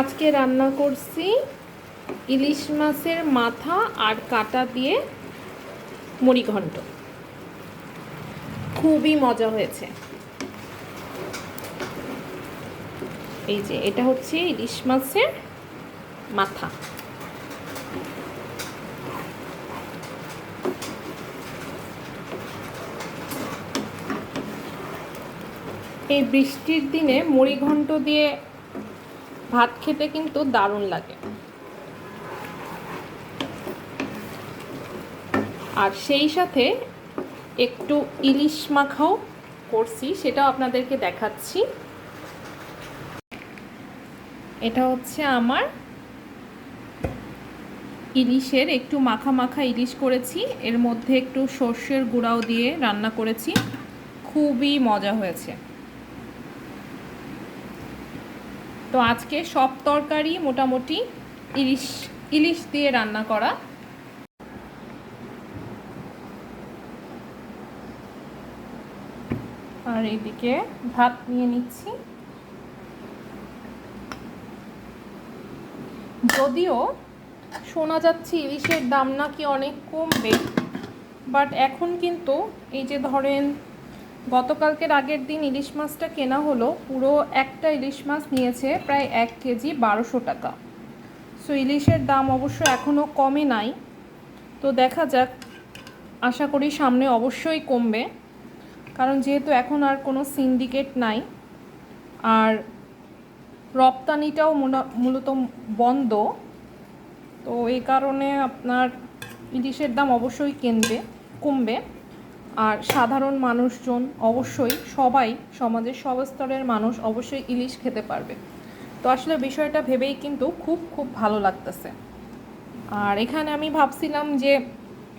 আজকে রান্না করছি ইলিশ মাছের মাথা আর কাটা দিয়ে মুড়ি ঘন্ট। খুবই মজা হয়েছে। এই যে, এটা হচ্ছে ইলিশ মাছের মাথা। এই বৃষ্টির দিনে মুড়ি ঘন্ট দিয়ে ভাত খেতে কিন্তু দারুণ লাগে। আর সেই সাথে একটু ইলিশ মাখাও করছি, সেটাও আপনাদেরকে দেখাচ্ছি। এটা হচ্ছে আমার ইলিশের, একটু মাখা মাখা ইলিশ করেছি, এর মধ্যে একটু সর্ষের গুঁড়াও দিয়ে রান্না করেছি। খুবই মজা হয়েছে। তো আজকে সব তরকারি মোটামুটি ইলিশ ইলিশ দিয়ে রান্না করা। আর এইদিকে ভাত নিয়ে নিচ্ছি। যদিও শোনা যাচ্ছে ইলিশের দাম নাকি অনেক কমবে, বাট এখন কিন্তু এই যে ধরেন গতকালকের আগের দিন ইলিশ মাছটা কেনা হলো, পুরো একটা ইলিশ মাছ নিয়েছে প্রায় এক কেজি বারোশো টাকা। সো ইলিশের দাম অবশ্য এখনও কমে নাই। তো দেখা যাক, আশা করি সামনে অবশ্যই কমবে, কারণ যেহেতু এখন আর কোনো সিন্ডিকেট নাই, আর রপ্তানিটাও মূলত বন্ধ, তো এই কারণে আপনার ইলিশের দাম অবশ্যই কেনবে, কমবে। আর সাধারণ মানুষজন অবশ্যই, সবাই সমাজের সব স্তরের মানুষ অবশ্যই ইলিশ খেতে পারবে। তো আসলে বিষয়টা ভেবেই কিন্তু খুব খুব ভালো লাগতেছে। আর এখানে আমি ভাবছিলাম যে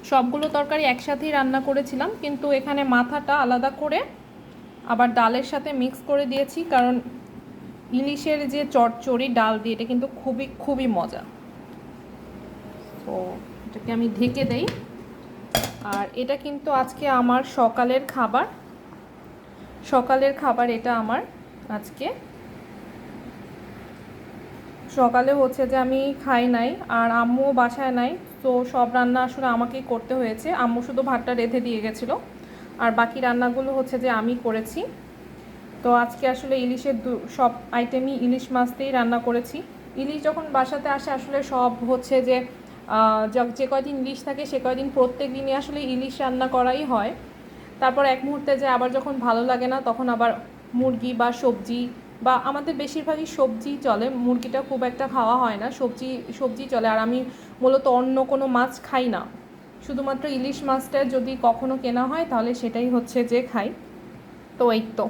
সবগুলো তরকারি একসাথেই রান্না করেছিলাম, কিন্তু এখানে মাথাটা আলাদা করে আবার ডালের সাথে মিক্স করে দিয়েছি, কারণ ইলিশের যে চটচড়ি, ডাল দিয়ে এটা কিন্তু খুবই খুবই মজা। তো এটাকে আমি ঢেকে দেই। আর এটা কিন্তু আজকে আমার সকালের খাবার। সকালের খাবার এটা আমার আজকে। সকালে হচ্ছে যে আমি খাই নাই আর আম্মুও বাসায় নাই, তো সব রান্না আসলে আমাকেই করতে হয়েছে। আম্মু শুধু ভাতটা রেঁধে দিয়ে গেছিল আর বাকি রান্নাগুলো হচ্ছে যে আমি করেছি। তো আজকে আসলে ইলিশের সব আইটেমই ইলিশ মাছ দিয়েই রান্না করেছি। ইলিশ যখন বাসাতে আসে আসলে সব হচ্ছে যে যে কয়দিন ইলিশ থাকে সে কয়দিন প্রত্যেক দিনই আসলে ইলিশ রান্না করাই হয়। তারপর এক মুহূর্তে যে আবার যখন ভালো লাগে না, তখন আবার মুরগি বা সবজি বা আমাদের বেশিরভাগই সবজি চলে। মুরগিটা খুব একটা খাওয়া হয় না, সবজি সবজি চলে। আর আমি মূলত অন্য কোনো মাছ খাই না। শুধুমাত্র ইলিশ মাছটা যদি কখনো কেনা হয়, তাহলে সেটাই হচ্ছে যে খাই। তো এই তো।